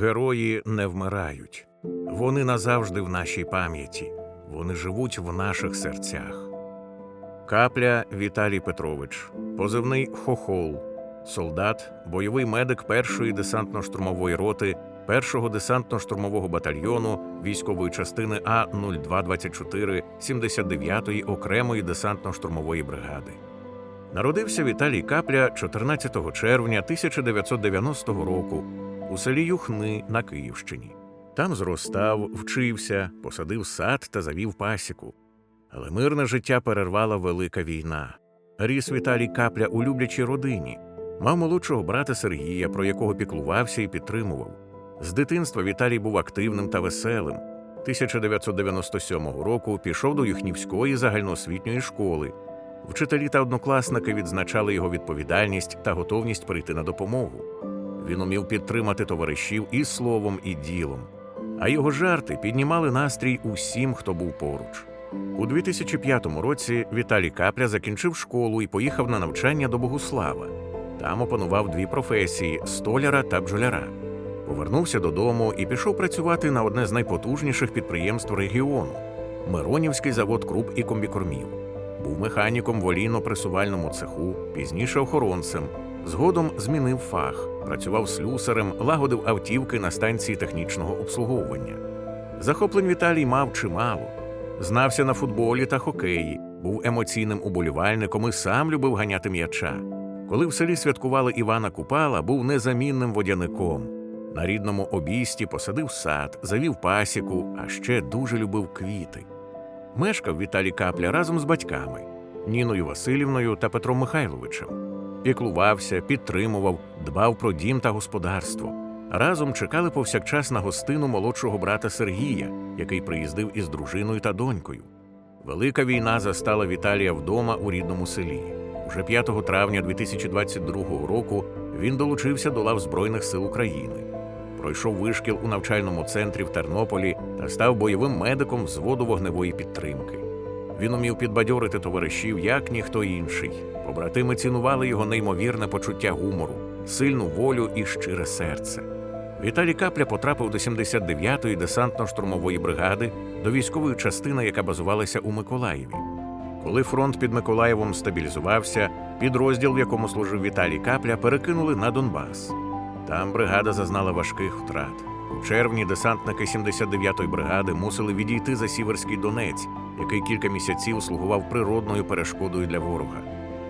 Герої не вмирають. Вони назавжди в нашій пам'яті. Вони живуть в наших серцях. Капля Віталій Петрович, позивний Хохол, солдат, бойовий медик першої десантно-штурмової роти, першого десантно-штурмового батальйону військової частини А 0224 79-ї окремої десантно-штурмової бригади. Народився Віталій Капля 14 червня 1990 року у селі Юхни на Київщині. Там зростав, вчився, посадив сад та завів пасіку. Але мирне життя перервала велика війна. Ріс Віталій Капля у люблячій родині, мав молодшого брата Сергія, про якого піклувався і підтримував. З дитинства Віталій був активним та веселим. 1997 року пішов до Юхнівської загальноосвітньої школи. Вчителі та однокласники відзначали його відповідальність та готовність прийти на допомогу. Він умів підтримати товаришів і словом, і ділом. А його жарти піднімали настрій усім, хто був поруч. У 2005 році Віталій Капля закінчив школу і поїхав на навчання до Богуслава. Там опанував дві професії столяра та бджоляра. Повернувся додому і пішов працювати на одне з найпотужніших підприємств регіону Миронівський завод круп і комбікормів. Був механіком в олійно-пресувальному цеху, пізніше охоронцем. Згодом змінив фах, працював слюсарем, лагодив автівки на станції технічного обслуговування. Захоплень Віталій мав чимало. Знався на футболі та хокеї, був емоційним уболівальником і сам любив ганяти м'яча. Коли в селі святкували Івана Купала, був незамінним водяником. На рідному обійсті посадив сад, завів пасіку, а ще дуже любив квіти. Мешкав Віталій Капля разом з батьками Ніною Васильівною та Петром Михайловичем. Піклувався, підтримував, дбав про дім та господарство. Разом чекали повсякчас на гостину молодшого брата Сергія, який приїздив із дружиною та донькою. Велика війна застала Віталія вдома у рідному селі. Уже 5 травня 2022 року він долучився до лав Збройних сил України. Пройшов вишкіл у навчальному центрі в Тернополі та став бойовим медиком взводу вогневої підтримки. Він умів підбадьорити товаришів, як ніхто інший. Побратими цінували його неймовірне почуття гумору, сильну волю і щире серце. Віталій Капля потрапив до 79-ї десантно-штурмової бригади, до військової частини, яка базувалася у Миколаєві. Коли фронт під Миколаєвом стабілізувався, підрозділ, в якому служив Віталій Капля, перекинули на Донбас. Там бригада зазнала важких втрат. У червні десантники 79-ї бригади мусили відійти за Сіверський Донець, який кілька місяців слугував природною перешкодою для ворога.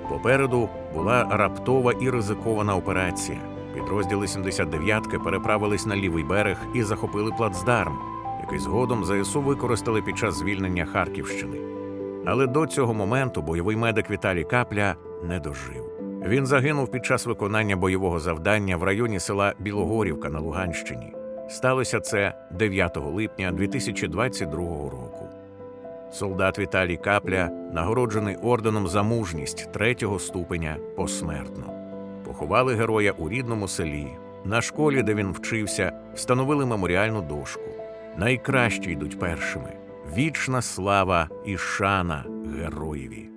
Попереду була раптова і ризикована операція. Підрозділи 79-ки переправились на лівий берег і захопили плацдарм, який згодом ЗСУ використали під час звільнення Харківщини. Але до цього моменту бойовий медик Віталій Капля не дожив. Він загинув під час виконання бойового завдання в районі села Білогорівка на Луганщині. Сталося це 9 липня 2022 року. Солдат Віталій Капля нагороджений орденом за мужність третього ступеня посмертно. Поховали героя у рідному селі. На школі, де він вчився, встановили меморіальну дошку. Найкращі йдуть першими. Вічна слава і шана героєві.